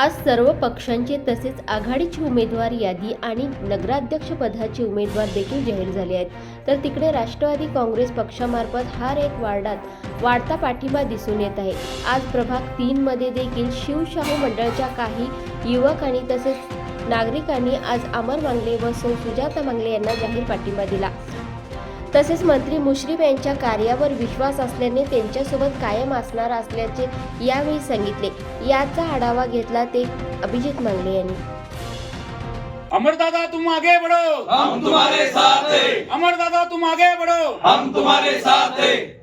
आज सर्व पक्षांचे तसेच आघाडीची उमेदवार यादी आणि नगराध्यक्षपदाचे उमेदवार देखील जाहीर झाले आहेत. तर तिकडे राष्ट्रवादी काँग्रेस पक्षामार्फत हर एक वार्डात वाढता पाठिंबा दिसून येत आहे. आज प्रभाग तीनमध्ये देखील शिवशाहू मंडळाच्या काही युवक आणि तसेच नागरिकांनी आज अमर मांगले व सौ सुजाता मांगले यांना जाहीर पाठिंबा दिला. तसेच मंत्री मुश्रीफ यांच्या कार्यावर विश्वास असल्याने त्यांच्यासोबत कायम असणार असल्याचे यावेळी सांगितले. याचा आढावा घेतला ते अभिजित मांगले यांनी. अमर दादा तुम आगे बढ़ो. हम तुम्हारे साथ हैं अमर दादा तुम आगे बढ़ो. हम तुम्हारे साथ हैं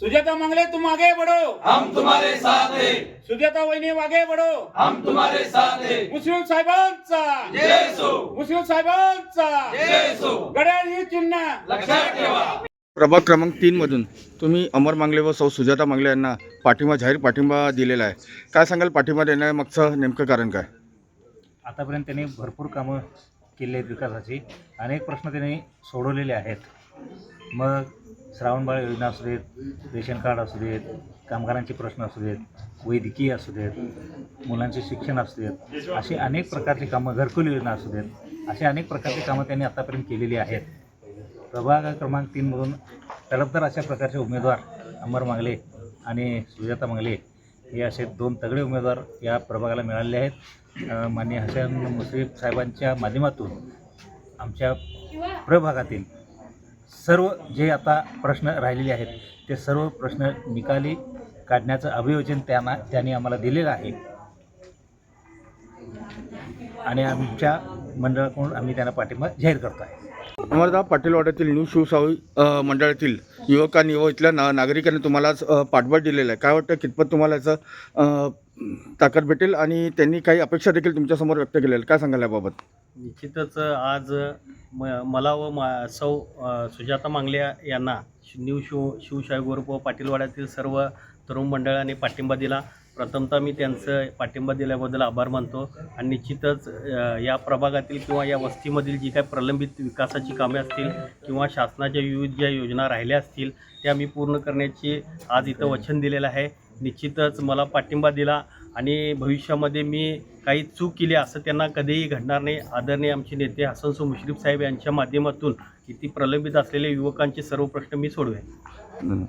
सुजाता मंगले तुम आगे बढ़ो. हम तुम्हारे साथ हैं। सुजाता वहिनी आगे बढ़ो. हम तुम्हारे साथ हैं। मुस्लिम साहेबांचा. जय सो। मुस्लिम साहेबांचा. जय सो। ही चिन्ह. लक्षात ठेवा. प्रभाग क्रमांक तीनमधून तुम्ही अमर मांगले व सौ सुजाता मांगले यांना पाठिंबा जाहीर पाठिंबा दिलेला आहे. काय सांगाल? पाठिंबा देण्यामागचं नेमकं कारण काय? आतापर्यंत त्यांनी भरपूर कामं केली आहेत विकासाची. अनेक प्रश्न त्यांनी सोडवलेले आहेत. मग श्रावणबाळ योजना असू देत रेशन कार्ड असू देत कामगारांचे प्रश्न असू देत वैद्यकीय असू देत मुलांचे शिक्षण असू देत अशी अनेक प्रकारची कामं घरकुल योजना असू देत अशी अनेक प्रकारची कामं त्यांनी आतापर्यंत केलेली आहेत. प्रभाग क्रमांक तीनमधून तडफदार अशा प्रकारचे उमेदवार अमर मांगले आणि सुजाता मांगले हे असे दोन तगडे उमेदवार या प्रभागाला मिळालेले आहेत. अ, माननीय हसन मुश्रीफ साहेबांच्या माध्यमातून आमच्या प्रभागातील सर्व जे आता प्रश्न राहिलेले आहेत ते सर्व प्रश्न निकाली काढण्याचं अभियोजन त्यांना त्यांनी आम्हाला दिलेलं आहे. आणि आमच्या मंडळाकडून आम्ही त्यांना पाठिंबा जाहीर करतो आहे अमरदा पाटीलवाड्यातील न्यू शिवशाहू अ, मंडळातील युवकांनी व इथल्या ना नागरिकांनी तुम्हाला पाठबळ दिलेलं आहे. काय वाटतं कितपत तुम्हाला याचं ताकद भेटेल? आणि त्यांनी काही अपेक्षा देखील तुमच्यासमोर व्यक्त केलेल्या. काय सांगाल याबाबत? निश्चितच आज म मला व मा सौ सुजाता मांगले यांना न्यू शिव शिवशाही ग्रुप व पाटीलवाड्यातील सर्व तरुण मंडळाने पाठिंबा दिला. प्रथमतः मी त्यांचं पाठिंबा दिल्याबद्दल आभार मानतो आणि निश्चितच या प्रभागातील किंवा या वस्तीमधील जी काही प्रलंबित विकासाची कामे असतील किंवा शासनाच्या विविध ज्या योजना राहिल्या असतील त्या मी पूर्ण करण्याची आज इथं वचन दिलेलं आहे. निश्चितच मला पाठिंबा दिला. आणि भविष्यामध्ये मी काही चूक केली असं त्यांना कधीही घडणार नाही. आदरणीय आमचे नेते हसनसो मुश्रीफ साहेब यांच्या माध्यमातून किती प्रलंबित असलेल्या युवकांचे सर्व प्रश्न मी सोडवेन.